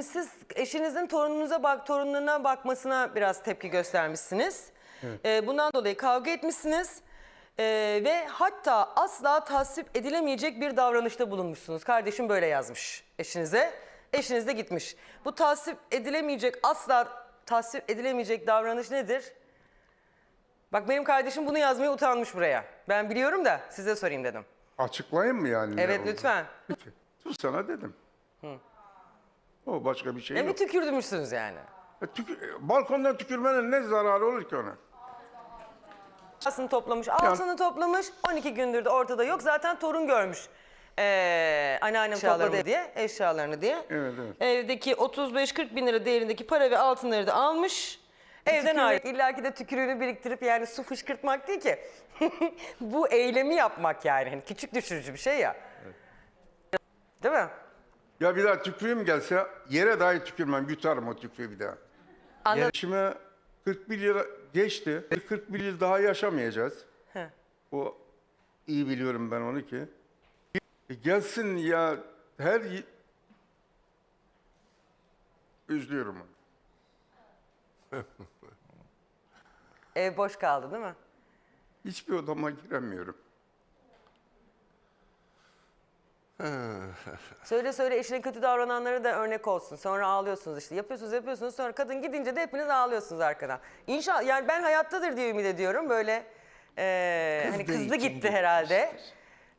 Şimdi siz eşinizin torununuza bak, torunlarına bakmasına biraz tepki göstermişsiniz. Ee, bundan dolayı kavga etmişsiniz. Ee, ve hatta asla tasvip edilemeyecek bir davranışta bulunmuşsunuz. Kardeşim böyle yazmış eşinize. Eşiniz de gitmiş. Bu tasvip edilemeyecek, asla tasvip edilemeyecek davranış nedir? Bak benim kardeşim bunu yazmaya utanmış buraya. Ben biliyorum da size sorayım dedim. Açıklayayım mı yani? ne Evet oldu? lütfen. Peki. Dur sana dedim. O başka bir şey E bir yok. tükürdümüşsünüz yani. E, tükür- balkondan tükürmenin ne zararı olur ki ona? Altını toplamış, altını toplamış. 12 gündür de ortada yok. Zaten torun görmüş. Ee, anneannem topladı diye, eşyalarını diye. Evet, evet. Evdeki 35-40 bin lira değerindeki para ve altınları da almış. Evden ayrı. İlla ki de tükürüğünü biriktirip yani su fışkırtmak değil ki. Bu eylemi yapmak yani. Hani küçük düşürücü bir şey ya. Değil mi? Ya bir daha tükürüğüm gelse yere dahi tükürmem. Yutarım o tükürüğü bir daha. Anladım. Yaşıma 41 yıl geçti. 41 yıl daha yaşamayacağız. Heh. O iyi biliyorum ben onu ki. E gelsin ya her üzülüyorum onu. Ev boş kaldı değil mi? Hiçbir odama giremiyorum. Söyle söyle eşine kötü davrananlara da örnek olsun. Sonra ağlıyorsunuz işte. Yapıyorsunuz yapıyorsunuz sonra kadın gidince de hepiniz ağlıyorsunuz arkadan. İnşallah yani ben hayattadır diye ümit ediyorum. Böyle eee hani Kızdığı kızdı için gitti herhalde.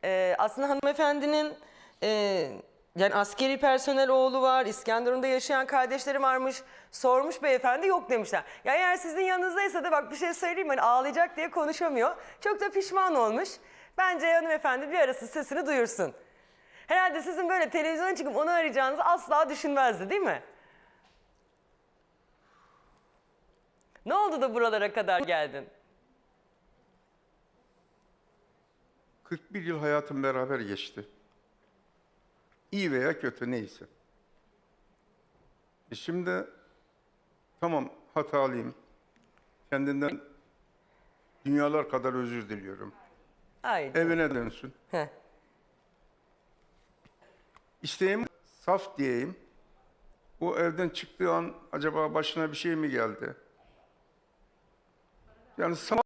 Eee, aslında hanımefendinin eee, yani askeri personel oğlu var. İskenderun'da yaşayan kardeşleri varmış. Sormuş beyefendi yok demişler. Ya eğer sizin yanınızdaysa da bak bir şey söyleyeyim? Hani ağlayacak diye konuşamıyor. Çok da pişman olmuş. Bence hanımefendi bir arası sesini duyursun. Herhalde sizin böyle televizyona çıkıp onu arayacağınızı asla düşünmezdi değil mi? Ne oldu da buralara kadar geldin? 41 yıl hayatım beraber geçti. İyi veya kötü neyse. E şimdi tamam hatalıyım. Kendinden dünyalar kadar özür diliyorum. Haydi. Evine dönsün. Heh. İsteğim saf diyeyim. Bu evden çıktığı an acaba başına bir şey mi geldi? Yani saf